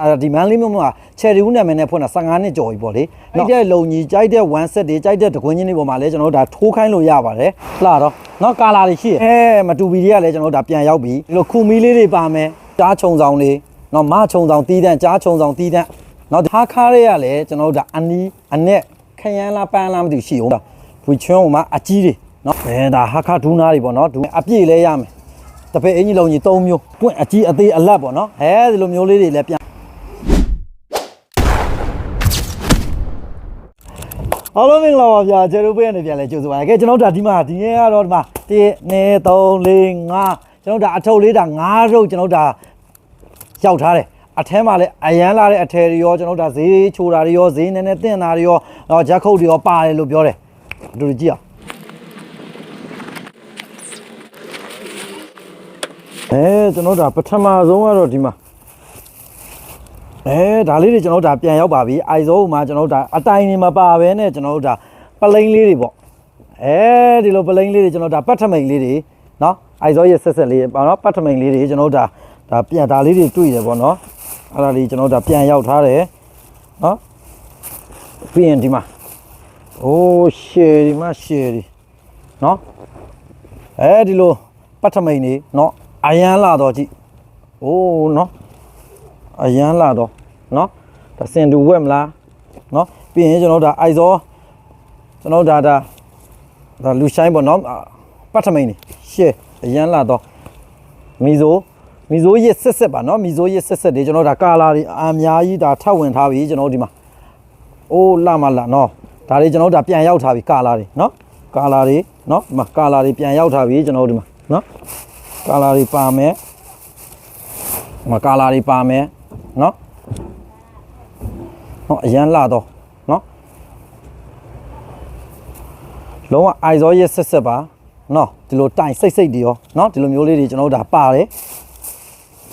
အာဒီမန်လေးမြို့မှာချယ်ရီဦးနာမည်နဲ့ဖွင့်တာ15နှစ်ကျော်ပြီပေါ့လေကြိုက်တဲ့လုံကြီးကြိုက်တဲ့1 set တွေကြိုက်တဲ့တကွင်းချင်းတွေပေါ်မှာလည်းကျွန်တော်တို့ဒါထိုးခိုင်းလို့ရပါတယ်လှတော့နော်ကာလာတွေရှိတယ်အဲမတူဘီတွေကလည်းကျွန်တော်တို့ဒါပြန်ရောက်ပြီဒီလိုခူမီလေးတွေပါမယ်ကြားခြုံဆောင်တွေနော်မခြုံဆောင်တီးတန်းကြားခြုံဆောင်တီးတန်းနော်ဟာခါးတွေကလည်းကျွန်တော်တို့ဒါအနီးအနက်ခရမ်းလားပန်းလားမသိဘူးရှိအောင်ဒါဝီချွန်းဟိုမှာအကြီးတွေနော်အဲဒါဟာခါဒူးနာတွေပေါ့နော်ဒူးအပြည့်လဲရမယ်တပည့်အင်ကြီးလုံးကြီး၃မျိုးပွင့်အကြီးအသေးအလတ်ပေါ့နော်အဲဒီလိုမျိုးလေးတွေလည်းပြန် အားလုံးမင်္ဂလာပါဗျာကျတို့ပေးရနေပြန်လဲကြိုဆိုပါရစေကျွန်တော်တို့ဒါဒီမှာဒီနေ့ကတော့ဒီမှာ1 2 3 4 5ကျွန်တော်တို့ဒါအထုပ်လေးဒါ9ထုပ်ကျွန်တော်တို့ဒါရောက်ထားတယ်အထဲမှာလည်းအရန်လာတဲ့အထည်တွေရောကျွန်တော်တို့ဒါဈေးချိုတာတွေရောဈေးနည်းနည်းတင့်တာတွေရောတော့ဂျက်ခုတ်တွေရောပါတယ်လို့ပြောတယ်အတူတူကြည့်အောင်အဲကျွန်တော်တို့ဒါပထမဆုံးကတော့ဒီမှာ အဲဒါလေးတွေကျွန်တော်တို့ဒါပြန်ရောက်ပါပြီအိုက်ဇောမှာကျွန်တော်တို့ဒါအတိုင်နေမပါဘဲနဲ့ကျွန်တော်တို့ဒါပလိန်လေးတွေပေါ့အဲဒီလိုပလိန်လေးတွေကျွန်တော်ဒါပတ်ထမိန်လေးတွေနော်အိုက်ဇောရဲ့ဆက်ဆက်လေးပေါ့နော်ပတ်ထမိန်လေးတွေကျွန်တော်တို့ဒါဒါပြန်ဒါလေးတွေတွေ့တယ်ပေါ့နော်အဲ့ဒါလေးကျွန်တော်တို့ဒါပြန်ရောက်ထားတယ်နော်ပြီးရင်ဒီမှာအိုးရှယ်ဒီမှာရှယ်ဒီနော်အဲဒီလိုပတ်ထမိန်နေနော်အရန်လာတော့ကြည့်အိုးနော်အရန်လာတော့ နော်ဒါစင်တူဝက်မလားနော်ပြီးရင်ကျွန်တော်ဒါအိုက်ဇောကျွန်တော်ဒါဒါဒါလူရှိုင်းပေါ့နော်ပတ်ထမိန်နေရှေ့အရန်လာတော့မီဇိုမီဇိုရစ်ဆက်ဆက်ပါနော်မီဇိုရစ်ဆက်ဆက်တွေကျွန်တော်ဒါကာလာတွေအများကြီးဒါထပ်ဝင်ထားပြီကျွန်တော်ဒီမှာအိုးလာမလာနော်ဒါတွေကျွန်တော်ဒါပြန်ရောက်ထားပြီကာလာတွေနော်ကာလာတွေနော်ဒီမှာကာလာတွေပြန်ရောက်ထားပြီကျွန်တော်ဒီမှာနော်ကာလာတွေပါမယ်ဒီမှာကာလာတွေပါမယ်နော် နော်အရန်လာတော့နော်လုံးဝအိုင်ဇောရဲ့ဆက်ဆက်ပါနော်ဒီလိုတိုင်စိတ်စိတ်တွေရောနော်ဒီလိုမျိုးလေးတွေကျွန်တော်တို့ဒါပါတယ်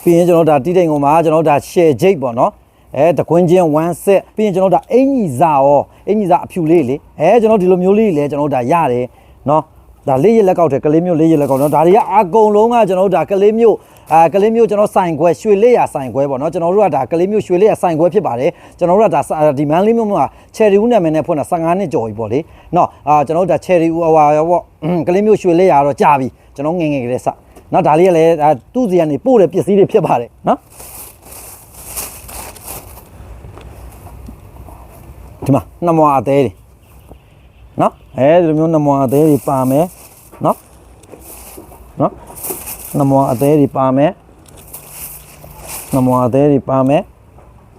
ပြီးရင်ကျွန်တော်တို့ဒါတီးတိမ်ကုန်မှာကျွန်တော်တို့ဒါ share jake ပေါ့နော်အဲတကွင်းချင်း1 set ပြီးရင်ကျွန်တော်တို့ဒါအင်ကြီးစာရောအင်ကြီးစာအဖြူလေးလေအဲကျွန်တော်ဒီလိုမျိုးလေးတွေလည်းကျွန်တော်တို့ဒါရတယ်နော်ဒါလေးရလက်ကောက်တယ်ကလေးမျိုးလေးရလက်ကောက်နော်ဒါတွေကအကုန်လုံးကကျွန်တော်တို့ဒါကလေးမျိုး အာကလေးမျိုးကျွန်တော်ဆိုင်ခွဲရွှေလေးရဆိုင်ခွဲပေါ့နော်ကျွန်တော်တို့ကဒါကလေးမျိုးရွှေလေးရဆိုင်ခွဲဖြစ်ပါတယ်ကျွန်တော်တို့ကဒါဒီမန်လေးမျိုးမှာချယ်ရီဦးနာမည်နဲ့ဖွင့်တာ15နှစ်ကျော်ပြီပေါ့လေနော်အာကျွန်တော်တို့ဒါချယ်ရီဦးဟိုဟာပေါ့ကလေးမျိုးရွှေလေးရတော့ကြာပြီကျွန်တော်ငယ်ငယ်ကလေးစနော်ဒါလေးကလည်းဒါသူ့စီကနေပို့တဲ့ပစ္စည်းတွေဖြစ်ပါတယ်နော်ဒီမှာနှမွာအသေးတွေနော်အဲဒီလိုမျိုးနှမွာအသေးတွေပါမယ်နော်နော် နမောအသေးတွေပါမယ်နမောအသေးတွေပါမယ်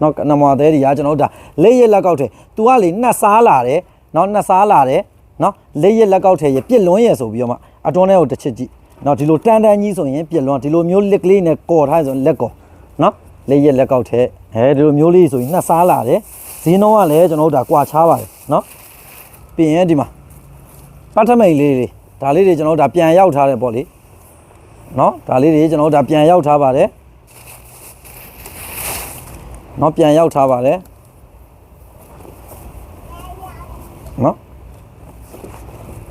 နော်နမောအသေးတွေရာကျွန်တော်တို့ဒါလက်ရက်လက်ကောက်ထဲ तू ကလေနှက်စားလာတယ်နော်နှက်စားလာတယ်နော်လက်ရက်လက်ကောက်ထဲရပြစ်လွန်းရဆိုပြီးတော့မှအတွန်းထဲကိုတစ်ချက်ကြည့်နော်ဒီလိုတန်တန်ကြီးဆိုရင်ပြစ်လွန်းဒီလိုမျိုးလက်ကလေးနဲ့ကော်ထားဆိုရင်လက်ကော်နော်လက်ရက်လက်ကောက်ထဲအဲဒီလိုမျိုးလေးဆိုရင်နှက်စားလာတယ်ဈေးနှုန်းကလည်းကျွန်တော်တို့ဒါကွာချားပါတယ်နော်ပြီးရင်ဒီမှာပတ်ထမိန်လေးတွေဒါလေးတွေကျွန်တော်တို့ဒါပြန်ရောက်ထားတယ်ပေါ့လေ เนาะဒါလေးတွေကျွန်တော်တို့ဒါပြန်ရောက်ထားပါတယ်เนาะပြန်ရောက်ထားပါတယ်เนาะ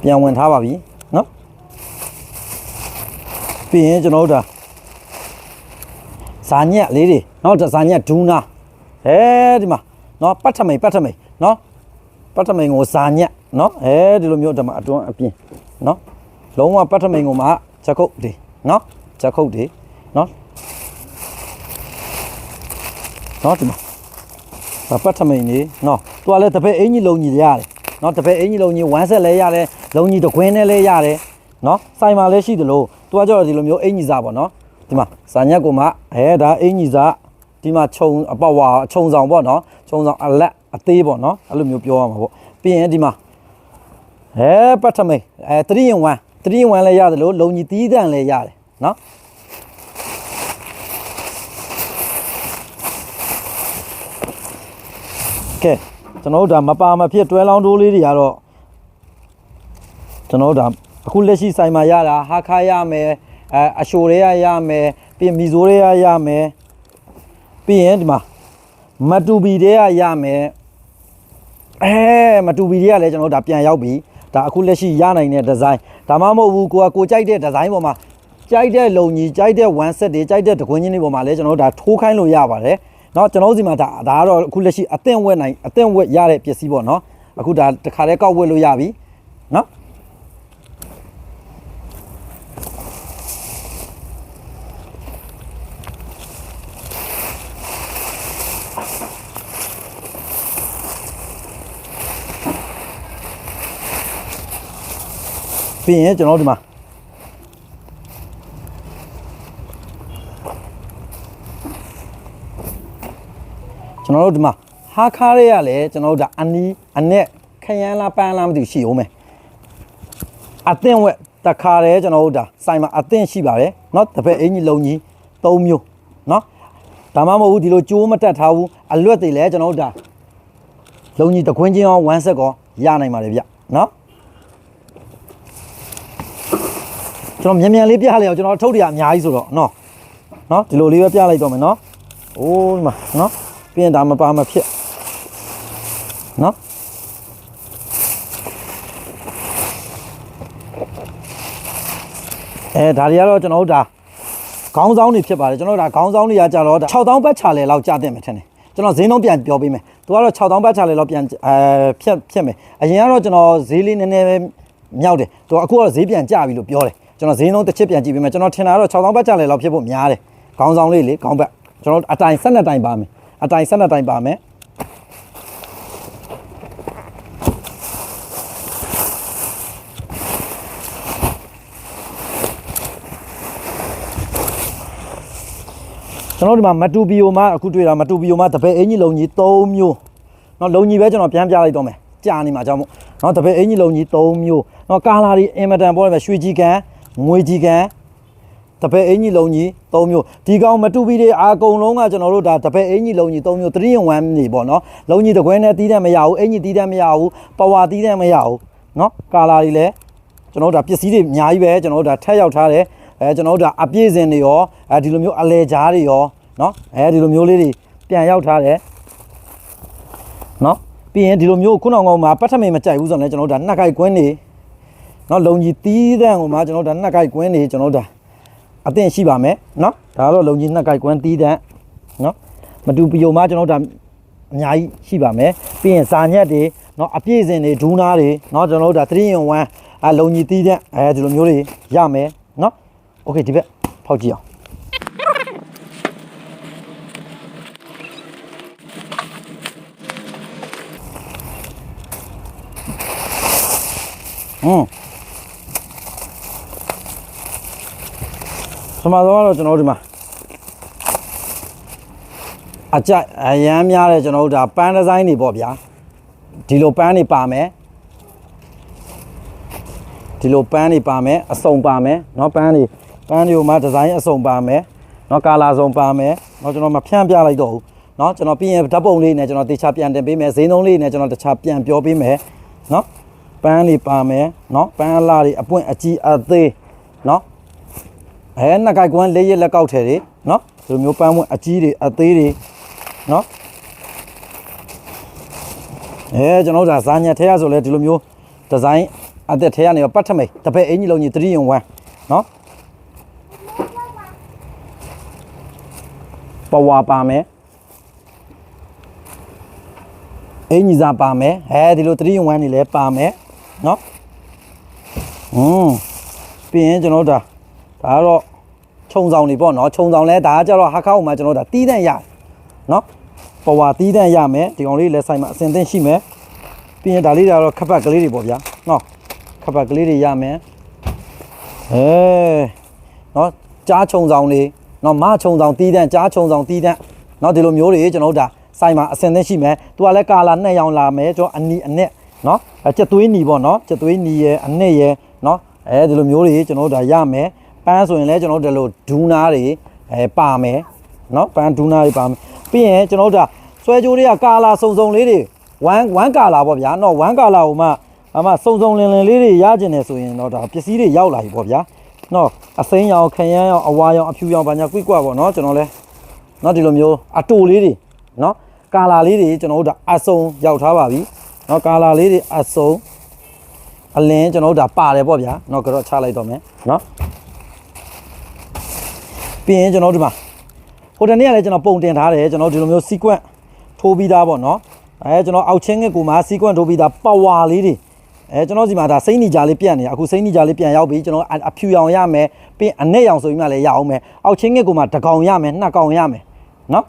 ပြန်ဝင်ထားပါပြီเนาะပြီးရင်ကျွန်တော်တို့ဒါဇာညက်လေးတွေเนาะဒါဇာညက်ဒူးနာအဲဒီမှာเนาะပတ်ထမိန်ပတ်ထမိန်เนาะပတ်ထမိန်ကိုဇာညက်เนาะအဲဒီလိုမျိုးဒီမှာအတွန်းအပြင်เนาะလုံးဝပတ်ထမိန်ကိုမှချက်ခုတ်ဒီ နော်ချက်ခုတ်တွေနော်နော်ဒီမှာဒါပတ်ထမိန်နေနော်သူကလည်းတပည့်အင်ကြီးလုံးကြီးရတယ်နော်တပည့်အင်ကြီးလုံးကြီးဝမ်းဆက်လဲရတယ်လုံးကြီးတကွင်းနဲ့လဲရတယ်နော်စိုင်မှာလည်းရှိသလိုသူကကြောဒီလိုမျိုးအင်ကြီးစားပေါ့နော်ဒီမှာဇာညက်ကိုမှအဲဒါအင်ကြီးစားဒီမှာခြုံအပေါ့ဝါခြုံဆောင်ပေါ့နော်ခြုံဆောင်အလက်အသေးပေါ့နော်အဲ့လိုမျိုးပြောရမှာပေါ့ပြီးရင်ဒီမှာအဲပတ်ထမိန်အဲ3 in 1 3 in 1လည်းရတယ်လို့လုံကြီးတီးတန့်လည်းရတယ် နော်ကဲကျွန်တော်တို့ဒါမပါမဖြစ်တွဲလောင်းတိုးလေးတွေကတော့ကျွန်တော်တို့ဒါအခုလက်ရှိဆိုင်မှာရတာဟာခါရမယ်အဲအရှိုတွေကရမယ်ပြီးရင်မီဇိုတွေကရမယ်ပြီးရင်ဒီမှာမတူဘီတွေကရမယ်အဲမတူဘီတွေကလည်းကျွန်တော်တို့ဒါပြန်ရောက်ပြီဒါအခုလက်ရှိရနိုင်တဲ့ဒီဇိုင်းဒါမှမဟုတ်ဘူးကိုကကိုကြိုက်တဲ့ဒီဇိုင်းပေါ်မှာ ကြိုက်တဲ့လုံကြီးကြိုက်တဲ့1 set တွေကြိုက်တဲ့တကွင်းချင်းတွေပေါ်မှာလည်းကျွန်တော်တို့ဒါထိုးခိုင်းလို့ရပါတယ် เนาะကျွန်တော်တို့စီမှာဒါဒါကတော့အခုလက်ရှိအသင့်ဝက်နိုင်အသင့်ဝက်ရတဲ့ပစ္စည်းပေါ့เนาะအခုဒါတစ်ခါတည်းကောက်ဝက်လို့ရပြီเนาะပြီးရင်ကျွန်တော်တို့ဒီမှာ ကျွန်တော်တို့ဒီမှာဟာခါရဲရလဲကျွန်တော်တို့ဒါအနီးအနဲ့ခရမ်းလားပန်းလားမသိဘူးရှိအောင်မယ်အသင့်ဝက်တခါရဲကျွန်တော်တို့ဒါစိုင်မှာအသင့်ရှိပါတယ်เนาะတစ်ဖက်အင်ကြီးလုံးကြီး၃မျိုးเนาะဒါမှမဟုတ်ဘူးဒီလိုကြိုးမတက်ထားဘူးအလွတ်တွေလဲကျွန်တော်တို့ဒါလုံးကြီးတခွင်းချင်းအောင်ဝမ်းဆက်ကောရနိုင်ပါတယ်ဗျเนาะကျွန်တော်မြန်မြန်လေးပြလိုက်အောင်ကျွန်တော်ထုတ်တရအများကြီးဆိုတော့เนาะเนาะဒီလိုလေးပဲပြလိုက်တော့မယ်เนาะ โอ้ยมาเนาะ ပြီးရင်ဒါမပါမဖြစ်နော်အဲဒါတွေကတော့ကျွန်တော်တို့ဒါခေါင်းဆောင်တွေဖြစ်ပါတယ်ကျွန်တော်တို့ဒါခေါင်းဆောင်တွေကကြတော့6000ပတ်ချာလဲလောက်ကြာတင်မယ်ထင်တယ်ကျွန်တော်ဈေးနှုန်းပြန်ပြောပေးမယ်သူကတော့6000ပတ်ချာလဲလောက်ပြန်အဲဖြတ်ဖြတ်မယ်အရင်ကတော့ကျွန်တော်ဈေးလေးနည်းနည်းပဲမြောက်တယ်သူကအခုကတော့ဈေးပြန်ကျပြီလို့ပြောတယ်ကျွန်တော်ဈေးနှုန်းတစ်ချက်ပြန်ကြည့်ပေးမယ်ကျွန်တော်ထင်တာကတော့6000ပတ်ချာလဲလောက်ဖြစ်ဖို့များတယ်ခေါင်းဆောင်လေးလေခေါင်းပတ်ကျွန်တော်အတိုင်12တိုင်ပါမယ် အတိုင်12တိုင်ပါမယ်ကျွန်တော်ဒီမှာမတူပီယိုမှာအခုတွေ့တာမတူပီယိုမှာတပည့်အင်ကြီးလုံးကြီး3မျိုးเนาะလုံးကြီးပဲကျွန်တော်ပြန်ပြလိုက်တော့မယ်ကြာနေမှာကြောင့်မို့เนาะတပည့်အင်ကြီးလုံးကြီး3မျိုးเนาะကာလာတွေအင်မတန်ပေါ်တယ်ပဲရွှေကြီးကန်ငွေကြီးကန် တပည့်အင်ကြီးလုံးကြီး၃မျိုးဒီကောင်မတူပီတွေအာကုံလုံးကကျွန်တော်တို့ဒါတပည့်အင်ကြီးလုံးကြီး၃မျိုး3 in 1နေပေါ့နော်လုံးကြီးတကွဲနဲ့တီးတယ်မရဘူးအင်ကြီးတီးတယ်မရဘူးပဝါတီးတယ်မရဘူးနော်ကာလာတွေလည်းကျွန်တော်တို့ဒါပစ္စည်းတွေအများကြီးပဲကျွန်တော်တို့ဒါထက်ရောက်ထားတယ်အဲကျွန်တော်တို့ဒါအပြည့်စင်တွေရောအဲဒီလိုမျိုးအလဲကြားတွေရောနော်အဲဒီလိုမျိုးလေးတွေပြန်ရောက်ထားတယ်နော်ပြီးရင်ဒီလိုမျိုးခုနောင်ကောင်မှာပတ်ထမိန်မကြိုက်ဘူးဆိုတော့လည်းကျွန်တော်တို့ဒါနှက်ကိုက်ကွင်းနေနော်လုံကြီးတီးတဲ့ကောင်မှာကျွန်တော်တို့ဒါနှက်ကိုက်ကွင်းနေကျွန်တော်တို့ဒါ အသင့်ရှိပါမယ်เนาะဒါကတော့လုံကြီးနှစ်ကိုက်ကွန်းတီးတန်းเนาะမတူပီယိုမှာကျွန်တော်ဒါအများကြီးရှိပါမယ်ပြီးရင်စာညက်တွေเนาะအပြည့်စင်တွေဒူးနာတွေเนาะကျွန်တော်တို့ဒါ3 in 1အလုံကြီးတီးတန်းအဲဒီလိုမျိုးတွေရမယ်เนาะโอเคဒီဘက်ဖောက်ကြည့်အောင်อืม ပထမဆုံးကတော့ကျွန်တော်တို့ဒီမှာအကြိုက်အရန်များတယ်ကျွန်တော်တို့ဒါပန်းဒီဇိုင်းတွေပေါ့ဗျာဒီလိုပန်းတွေပါမယ်ဒီလိုပန်းတွေပါမယ်အစုံပါမယ်เนาะပန်းတွေပန်းတွေမှာဒီဇိုင်းအစုံပါမယ်เนาะကာလာစုံပါမယ်เนาะကျွန်တော်မဖြန့်ပြလိုက်တော့ဘူးเนาะကျွန်တော်ပြီးရင်ဓာတ်ပုံလေးနဲ့ကျွန်တော်တခြားပြန်တင်ပေးမယ်ဈေးနှုန်းလေးနဲ့ကျွန်တော်တခြားပြန်ပြောပေးမယ်เนาะပန်းတွေပါမယ်เนาะပန်းအလားတွေအပွင့်အကြီးအသေးเนาะ အဲနှစ်ကိုက်ကွန်းလေးရက်လက်ကောက်ထဲတွေနော်ဒီလိုမျိုးပန်းမွင့်အကြီးတွေအသေးတွေနော်အဲကျွန်တော်တို့ဒါဇာညက်ထဲရဆိုလဲဒီလိုမျိုးဒီဇိုင်းအသက်ထဲရနေတော့ပတ်ထမိတ်တစ်ဖက်အင်ကြီးလုံးကြီး3 in 1နော်ပဝါပါမယ်အင်ကြီးစားပါမယ်အဲဒီလို3 in 1နေလဲပါမယ်နော်อืมပြီးရင်ကျွန်တော်တို့ဒါ ဒါကတော့ခြုံဆောင်နေပေါ့နော်ခြုံဆောင်လဲဒါကကြတော့ဟာခောက်မှာကျွန်တော်တို့ဒါတီးတန့်ရတယ်နော်ပဝါတီးတန့်ရမယ်ဒီကောင်လေးလက်ဆိုင်မှာအစင်သင့်ရှိမယ်ပြီးရင်ဒါလေးတွေကတော့ခပ်ပတ်ကလေးတွေပေါ့ဗျာနော်ခပ်ပတ်ကလေးတွေရမယ်အဲနော်ကြားခြုံဆောင်လေးနော်မခြုံဆောင်တီးတန့်ကြားခြုံဆောင်တီးတန့်နော်ဒီလိုမျိုးတွေကျွန်တော်တို့ဒါဆိုင်မှာအစင်သင့်ရှိမယ်သူကလည်းကာလာနှစ်ရောင်လာမယ်ကျွန်တော်အနီအနဲ့နော်အဲချက်သွေးညီပေါ့နော်ချက်သွေးညီရဲ့အနဲ့ရဲ့နော်အဲဒီလိုမျိုးတွေကျွန်တော်တို့ဒါရမယ် ပန်းဆိုရင်လည်းကျွန်တော်တို့ဒီလိုဒူးနာတွေအဲပါမယ်နော်ပန်းဒူးနာတွေပါမယ်ပြီးရင်ကျွန်တော်တို့ဒါဆွဲကြိုးတွေကကာလာစုံစုံလေးတွေဝမ်းဝမ်းကာလာပေါ့ဗျာနော်ဝမ်းကာလာဟိုမှအမစုံစုံလင်လင်လေးတွေရကျင်တယ်ဆိုရင်တော့ဒါပစ္စည်းတွေရောက်လာပြီပေါ့ဗျာနော်အစိမ်းရောင်ခရမ်းရောင်အဝါရောင်အဖြူရောင်ဘာညာကွိကွပေါ့နော်ကျွန်တော်လဲနော်ဒီလိုမျိုးအတူလေးတွေနော်ကာလာလေးတွေကျွန်တော်တို့ဒါအစုံရောက်ထားပါပြီနော်ကာလာလေးတွေအစုံအလင်းကျွန်တော်တို့ဒါပါတယ်ပေါ့ဗျာနော်ကတော့ချလိုက်တော့မယ်နော် ပြီးရင်ကျွန်တော်တို့ဒီမှာဟိုတနေ့ကလည်းကျွန်တော်ပုံတင်ထားတယ်ကျွန်တော်ဒီလိုမျိုး sequence ထိုးပြီးသားပေါ့နော်အဲကျွန်တော်အောက်ချင်းငယ်ကိုမှ sequence ထိုးပြီးသား power လေးတွေအဲကျွန်တော်စီမှာဒါစိမ့်နီကြာလေးပြန့်နေတာအခုစိမ့်နီကြာလေးပြန်ရောက်ပြီကျွန်တော်အဖြူရောင်ရမယ်ပြီးအနဲ့ရောင်ဆိုပြီးမှလည်းရအောင်မယ်အောက်ချင်းငယ်ကိုမှတစ်ကောင်ရမယ်နှစ်ကောင်ရမယ်နော်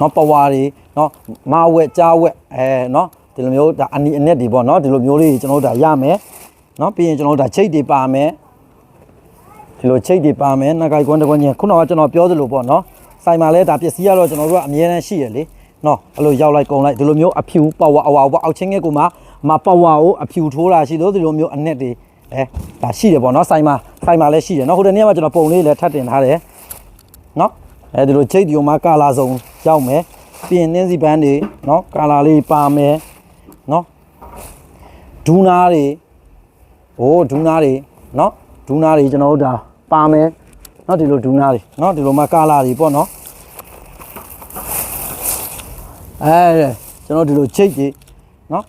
နော်ပဝါတွေနော်မာဝက်ကြားဝက်အဲနော် ဒီလိုမျိုးဒါအနီအနက်တွေပေါ့နော်ဒီလိုမျိုးလေးကျွန်တော်တို့ဒါရမယ်နော်ပြီးရင်ကျွန်တော်တို့ဒါချိတ်တွေပါမယ်ဒီလိုချိတ်တွေပါမယ်နှကိုက်ကွန်းတကွန်းချင်းခုနကကျွန်တော်ပြောသလိုပေါ့နော်ဆိုင်မှာလဲဒါပစ္စည်းကတော့ကျွန်တော်တို့ကအမြဲတမ်းရှိရလေနော်အဲ့လိုရောက်လိုက်ကုန်လိုက်ဒီလိုမျိုးအဖြူပဝါအဝါပေါ့အောက်ချင်းငယ်ကမှမပဝါကိုအဖြူထိုးတာရှိလို့ဒီလိုမျိုးအနက်တွေအဲဒါရှိတယ်ပေါ့နော်ဆိုင်မှာဆိုင်မှာလည်းရှိတယ်နော်ဟိုတနေ့ကကျွန်တော်ပုံလေးလည်းထပ်တင်ထားတယ်နော်အဲဒီလိုချိတ်ဒီမှာကာလာစုံရောက်မယ်ပြီးရင်နှင်းစီပန်းတွေနော်ကာလာလေးပါမယ်နော် ဒူးနာတွေဟိုးဒူးနာတွေနော်ဒူးနာတွေကျွန်တော်တို့ဒါပါမယ်နော်ဒီလိုဒူးနာတွေနော်ဒီလိုမှကာလာတွေပေါ့နော်အဲကျွန်တော်ဒီလိုချိတ်တွေနော်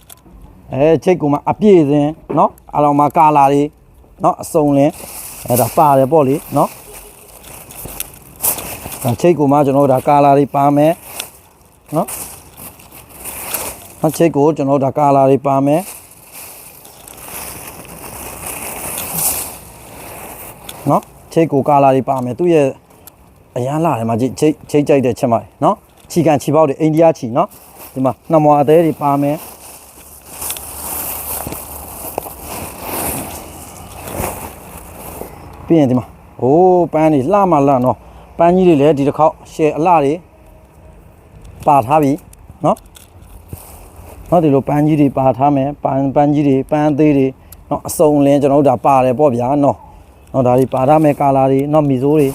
အဲချိတ်ကမှအပြည့်စင်နော်အလောင်းမှာကာလာတွေနော်အစုံလင်းအဲဒါပါတယ်ပေါ့လေနော်ဒါချိတ်ကိုမှကျွန်တော်တို့ဒါကာလာတွေပါမယ်နော်နော်ချိတ်ကိုကျွန်တော်တို့ဒါကာလာတွေပါမယ် နော်ချိတ်ကိုကာလာတွေပါမယ်သူ့ရဲ့အရန်လာတယ်မှာချိတ်ချိတ်ကြိုက်တဲ့ချက်မတွေနော်ချီကန်ချီပေါက်တွေအိန္ဒိယချီနော်ဒီမှာနှမွာအသေးတွေပါမယ်ပြီးရင်ဒီမှာဟိုးပန်းတွေလှမလှနော်ပန်းကြီးတွေလည်းဒီတစ်ခေါက်ရှယ်အလှတွေပါထားပြီနော်နော်ဒီလိုပန်းကြီးတွေပါထားမယ်ပန်းပန်းကြီးတွေပန်းသေးတွေနော်အစုံလင်းကျွန်တော်တို့ဒါပါတယ်ပေါ့ဗျာနော် နော်ဒါတွေပါရမယ်ကာလာတွေနော်မီဇိုးတွေ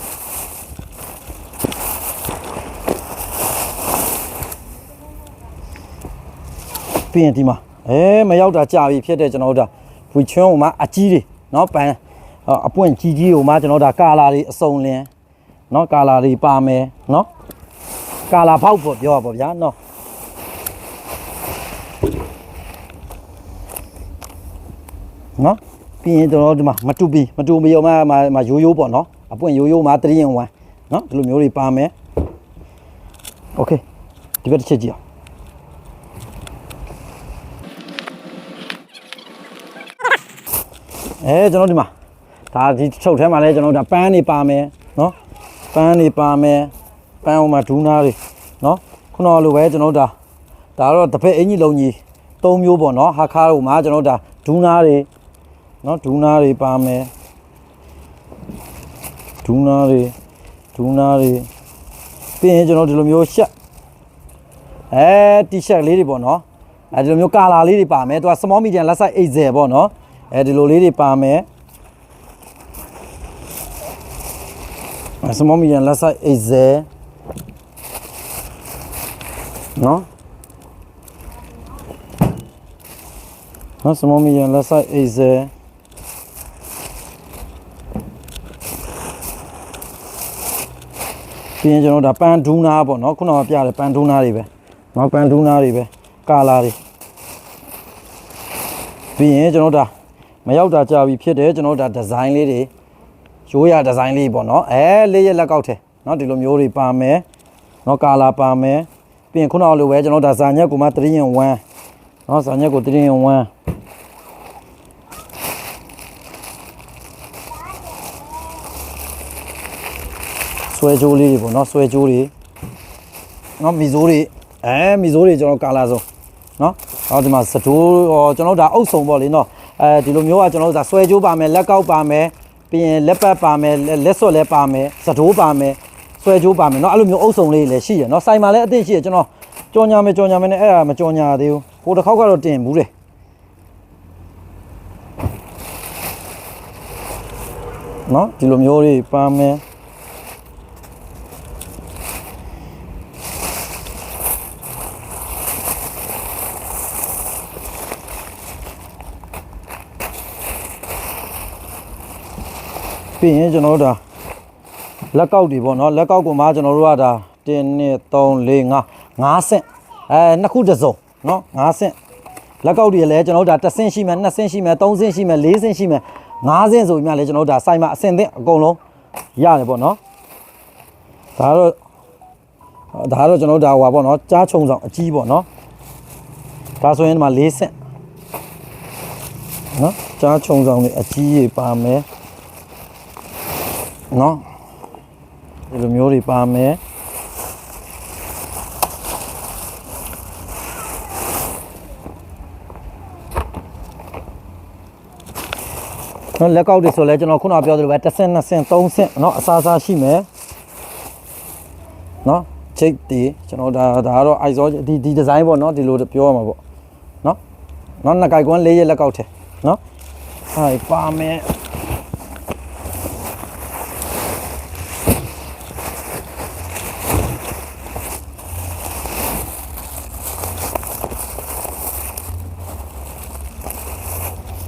ပြီးရင်ဒီမှာအဲမရောက်တာကြာပြီဖြစ်တဲ့ကျွန်တော်တို့ဒါဝီချွန်းဟိုမှာအကြီးတွေနော်ပန်အပွင့်ကြီးကြီးဟိုမှာကျွန်တော်ဒါကာလာတွေအစုံလင်နော်ကာလာတွေပါမယ်နော်ကာလာဖောက်ပေါ့ပြောပါပေါ့ဗျာနော်နော် ပြီးရင်ကျွန်တော်တို့ဒီမှာမတူပီမတူပီရောမမမရိုးရိုးပေါ့เนาะအပွင့်ရိုးရိုးမှာ3ရင်1เนาะဒီလိုမျိုးတွေပါမယ်โอเคဒီဘက်တစ်ချက်ကြည့်အောင်အဲကျွန်တော်ဒီမှာဒါဒီချုပ်ထဲမှာလဲကျွန်တော်တို့ဒါပန်းနေပါမယ်เนาะ ပန်းတွေပါမယ်ပန်းဟိုမှာဒူးနာတွေเนาะခုနကလိုပဲကျွန်တော်တို့ဒါဒါတော့တစ်ဖက်အင်ကြီးလုံးကြီး၃မျိုးပေါ့เนาะဟာခါဟိုမှာကျွန်တော်တို့ဒါဒူးနာတွေ เนาะဒူးနာတွေပါမယ်ဒူးနာတွေဒူးနာတွေပြီးရင်ကျွန်တော်ဒီလိုမျိုးရှက်အဲတီရှပ်လေးတွေပေါ့နော်အဲဒီလိုမျိုးကာလာလေးတွေပါမယ်သူက small medium လက်ဆိုင်80ပေါ့နော်အဲဒီလိုလေးတွေပါမယ် small medium လက်ဆိုင်80နော်နော် small medium လက်ဆိုင်80 ပြီးရင်ကျွန်တော်ဒါပန်ဒူးနာပေါ့နော်ခုနကပြတယ်ပန်ဒူးနာတွေပဲနော်ပန်ဒူးနာတွေပဲကာလာတွေပြီးရင်ကျွန်တော်ဒါမရောက်တာကြာပြီဖြစ်တယ်ကျွန်တော်ဒါဒီဇိုင်းလေးတွေရိုးရဒီဇိုင်းလေးပေါ့နော်အဲလေးရက်လက်ကောက်ထဲနော်ဒီလိုမျိုးတွေပါမယ်နော်ကာလာပါမယ်ပြီးရင်ခုနကလိုပဲကျွန်တော်ဒါဇာညက်ကိုမှ3ရင်1နော်ဇာညက်ကို3ရင်1 ဆွဲကြိုးလေးတွေပေါ့နော်ဆွဲကြိုးတွေနော်မီဇိုးတွေအဲမီဇိုးတွေကျွန်တော်ကာလာဆုံးနော်ဟောဒီမှာစတိုးဟောကျွန်တော်ဒါအုပ်စုံပေါ့လေနော်အဲဒီလိုမျိုးကကျွန်တော်တို့ဒါဆွဲကြိုးပါမယ်လက်ကောက်ပါမယ် ပြီးရင်လက်ပတ်ပါမယ်လက်လက်စွပ်လည်းပါမယ်စတိုးပါမယ်ဆွဲကြိုးပါမယ်เนาะအဲ့လိုမျိုးအုပ်စုံလေးလည်းရှိရเนาะဆိုင်မှာလည်းအသင့်ရှိရကျွန်တော်ကြော်ညာမယ်ကြော်ညာမယ်နဲ့အဲ့ဒါမကြော်ညာသေးဘူးဟိုတစ်ခေါက်ကတော့တင်ဘူးတယ်เนาะဒီလိုမျိုးလေးပါမယ် ပြီးရင်ကျွန်တော်တို့ဒါလက်ကောက်တွေပေါ့နော်လက်ကောက်ကိုမှကျွန်တော်တို့ကဒါ1 2 3 4 5 5ဆင့်အဲနှစ်ခုတစ်စုံနော်5ဆင့်လက်ကောက်တွေလည်းကျွန်တော်တို့ဒါ1ဆင့်ရှိမယ်2ဆင့်ရှိမယ်3ဆင့်ရှိမယ်4ဆင့်ရှိမယ်5ဆင့်ဆိုပြီးမှလည်းကျွန်တော်တို့ဒါစိုက်မှာအဆင့်သင့်အကုန်လုံးရတယ်ပေါ့နော်ဒါတော့ဒါတော့ကျွန်တော်တို့ဒါဟွာပေါ့နော်ကြားချုံဆောင်အကြီးပေါ့နော်ဒါဆိုရင်ဒီမှာ4ဆင့်နော်ကြားချုံဆောင်လေးအကြီးကြီးပါမယ် နော်ဒီလိုမျိုးတွေပါမယ် နော်လက်ကောက်တွေဆိုလဲကျွန်တော်ခုနကပြောသလိုပဲတစ်ဆင့်နှစ်ဆင့်သုံးဆင့်เนาะအစားအစားရှိမယ်เนาะချိတ်တီကျွန်တော်ဒါဒါကတော့ ISO ဒီဒီဒီဇိုင်းပေါ့เนาะဒီလိုပြောရမှာပေါ့เนาะเนาะနှစ်ကြိုက်ကွန်းလေးရက်လက်ကောက်ထဲเนาะအဲပါမယ်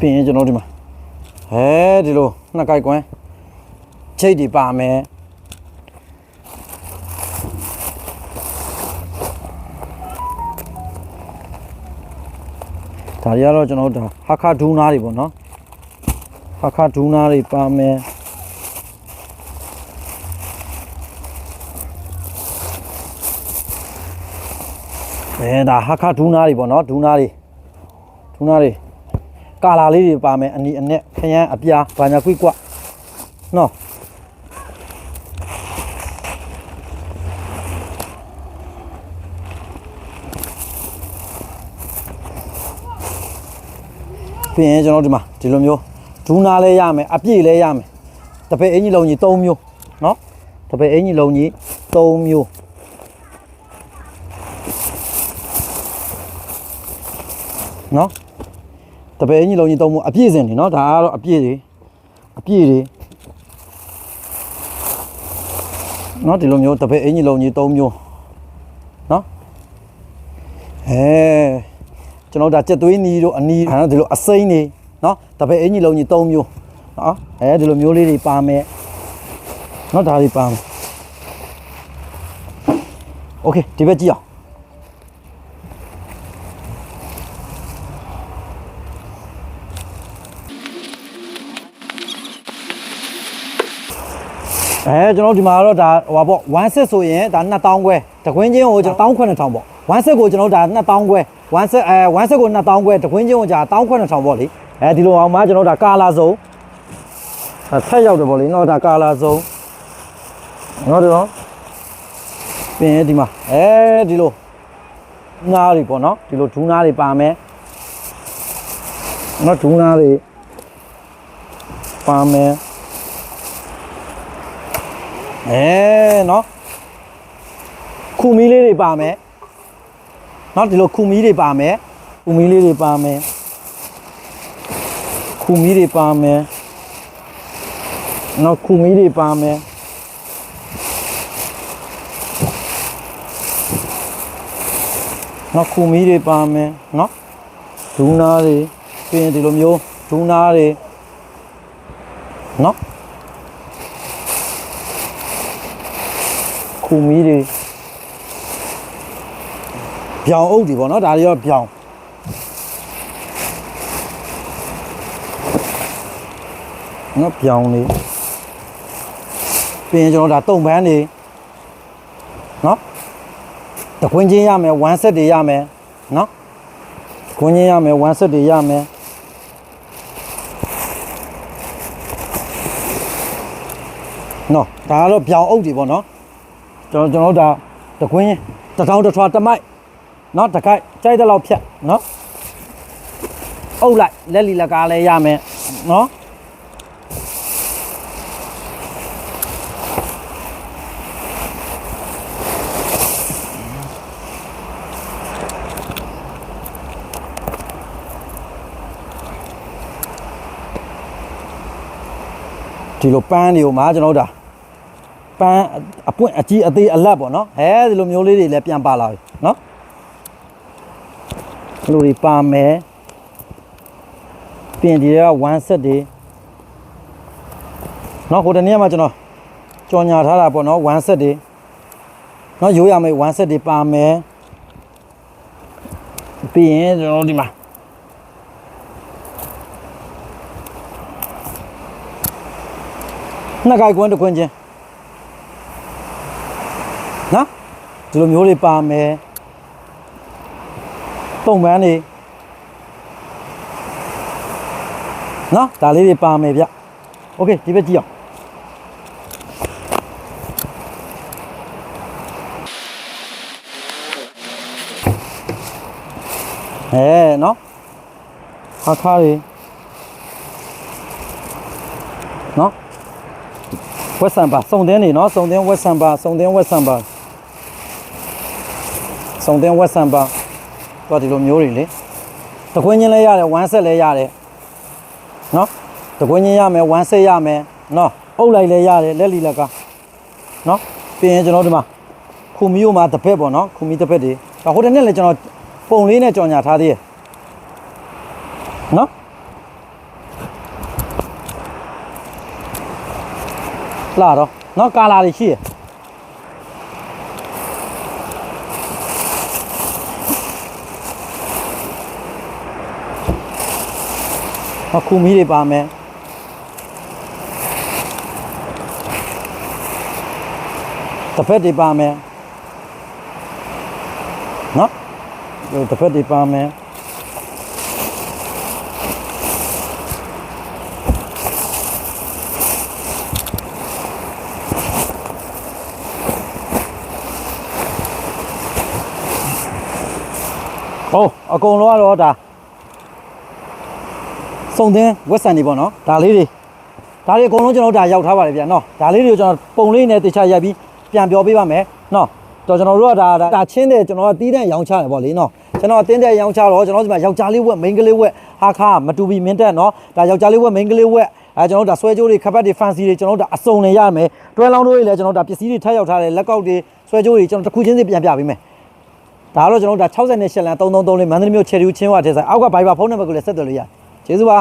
ပြင်ရင်ကျွန်တော်ဒီမှာဟဲဒီလိုနှစ်ကြိုက်ကွန်းချိတ်တွေပါမယ်ဒါတွေကတော့ကျွန်တော်တို့ဒါဟာခါဒူးနာတွေပေါ့နော်ဟာခါဒူးနာတွေပါမယ်အဲဒါဟာခါဒူးနာတွေပေါ့နော်ဒူးနာတွေဒူးနာတွေ ကာလာလေးတွေပါမယ်အနီအနဲ့ခရမ်းအပြားဘာညာကွိကွနော်ပြင်ရင်ကျွန်တော်ဒီမှာဒီလိုမျိုးဒူးနာလဲရမယ်အပြည့်လဲရမယ်တပည့်အင်ကြီးလုံးကြီး၃မျိုးနော်တပည့်အင်ကြီးလုံးကြီး၃မျိုးနော် တပည့်အကြီးလုံးကြီးသုံးဖို့အပြည့်စင်နေเนาะဒါကတော့အပြည့်တွေအပြည့်တွေเนาะဒီလိုမျိုးတပည့်အကြီးလုံးကြီးသုံးမျိုးเนาะအဲကျွန်တော်ဒါကြက်သွေးနီတို့အနီအဲဒီလိုအစိမ့်နေเนาะတပည့်အကြီးလုံးကြီးသုံးမျိုးเนาะအဲဒီလိုမျိုးလေးတွေပါမယ်เนาะဒါတွေပါမယ်โอเคဒီဘက်ကြည့်အောင် အဲကျွန်တော်ဒီမှာတော့ဒါဟိုပါပေါ့1 set ဆိုရင်ဒါ2000ခွဲတကွင်းချင်းကိုကျွန်တော်19000ပေါ့1 set ကိုကျွန်တော်ဒါ2000ခွဲ1 set အဲ1 set ကို2000ခွဲတကွင်းချင်းကိုကြာ19000ပေါ့လေအဲဒီလိုအောင်မှကျွန်တော်ဒါကာလာစုံဒါဆက်ရောက်တယ်ပေါ့လေနော်ဒါကာလာစုံနော်တော့ပြင်ဒီမှာအဲဒီလိုနားတွေပေါ့နော်ဒီလိုဒူးနားတွေပါမယ်နော်ဒူးနားတွေပါမယ် အဲနော်ခုမီးလေးတွေပါမယ်နော်ဒီလိုခုမီးတွေပါမယ်ခုမီးလေးတွေပါမယ်ခုမီးတွေပါမယ်နော်ခုမီးတွေပါမယ်နော်ခုမီးတွေပါမယ်နော်ဒူးနာတွေပြီးရင်ဒီလိုမျိုးဒူးနာတွေနော် ခုမီးတွေပြောင်အုပ်တွေပေါ့နော်ဒါတွေရောပြောင်နော်ပြောင်နေပြီးရင်ကျွန်တော်ဒါတုံပန်းနေနော်တခွင်းချင်းရမယ်1 set တွေရမယ်နော်ခွင်းချင်းရမယ်1 set တွေရမယ်နော်ဒါကတော့ပြောင်အုပ်တွေပေါ့နော် ကျွန်တော်ကျွန်တော်တို့ဒါတကွင်းတထောင်းတထွာတမိုက်နော်တကိုက်ကြိုက်တဲ့လောက်ဖြတ်နော်အုပ်လိုက်လက်လီလက်ကားလဲရမယ်နော်ဒီလိုပန်းတွေကိုမှကျွန်တော်တို့ဒါ ပန်းအပွင့်အကြီးအသေးအလတ်ပေါ့နော်အဲဒီလိုမျိုးလေးတွေလည်းပြန်ပါလာပြီနော်ဒီလိုတွေပါမယ်ပြင်ဒီက1 set တွေနော်ဟိုတနေ့ကမှကျွန်တော်ကြော်ညာထားတာပေါ့နော်1 set တွေနော်ရိုးရမယ်1 set တွေပါမယ်ပြီးရင်ကျွန်တော်တို့ဒီမှာနှစ်ကိုက်ကွန်းတစ်ခွန်းချင်း နော်ဒီလိုမျိုးတွေပါမယ်ပုံမှန်နေနော်ဒါလေးတွေပါမယ်ဗျโอเคဒီဘက်ကြည့်အောင်အဲနော်ခါခါတွေနော် ဝက်ဆန်ပါစုံတင်းနေနော်စုံတင်းဝက်ဆန်ပါစုံတင်းဝက်ဆန်ပါ စုံသင်းဝက်ဆန်ပန်းသူကဒီလိုမျိုးတွေလေတခွင်းချင်းလဲရတယ်ဝမ်းဆက်လဲရတယ်နော်တခွင်းချင်းရမယ်ဝမ်းဆက်ရမယ်နော်အုပ်လိုက်လဲရတယ်လက်လီလက်ကနော်ပြီးရင်ကျွန်တော်ဒီမှာခုမီယိုမှာတပက်ပေါ့နော်ခုမီတပက်တွေဟိုတနေ့လဲကျွန်တော်ပုံလေးနဲ့ကြော်ညာထားသေးတယ်နော်လာတော့နော်ကာလာတွေရှိတယ် အခုမီးတွေပါမယ်တစ်ဖက်တွေပါမယ်နော်တစ်ဖက်တွေပါမယ်ဟုတ်အကုန်လုံးကတော့ဒါ စုံသင်းဝက်ဆန်တွေပေါ့နော်ဒါလေးတွေဒါတွေအကုန်လုံးကျွန်တော်တို့ဒါရောက်ထားပါတယ်ဗျာနော်ဒါလေးတွေကိုကျွန်တော်ပုံလေးနဲ့တခြားရိုက်ပြီးပြန်ပြောပေးပါမယ်နော်တော့ကျွန်တော်တို့ကဒါဒါဒါချင်းတယ်ကျွန်တော်ကတီးတဲ့ရောင်းချတယ်ပေါ့လေနော်ကျွန်တော်အတင်းတဲ့ရောင်းချတော့ကျွန်တော်ဒီမှာယောက်ျားလေးဝက်မိန်းကလေးဝက်ဟာခါမတူဘီမင်းတက်နော်ဒါယောက်ျားလေးဝက်မိန်းကလေးဝက်အဲကျွန်တော်တို့ဒါဆွဲကြိုးတွေခပတ်တွေဖန်စီတွေကျွန်တော်တို့ဒါအစုံနေရမယ်တွဲလောင်းတို့တွေလည်းကျွန်တော်တို့ဒါပစ္စည်းတွေထပ်ရောက်ထားတယ်လက်ကောက်တွေဆွဲကြိုးတွေကျွန်တော်တစ်ခုချင်းစီပြန်ပြပေးမယ်ဒါကတော့ကျွန်တော်တို့ဒါ68လန်333လေးမန္တလေးမြို့ချယ်ရီဦးချင်းဝထဲဆိုင်အောက်ကဘိုင်ဘာဖုန်းနံပါတ်ကိုလည်းဆက်သွယ်လို့ရတယ် ကျေးဇူးပါ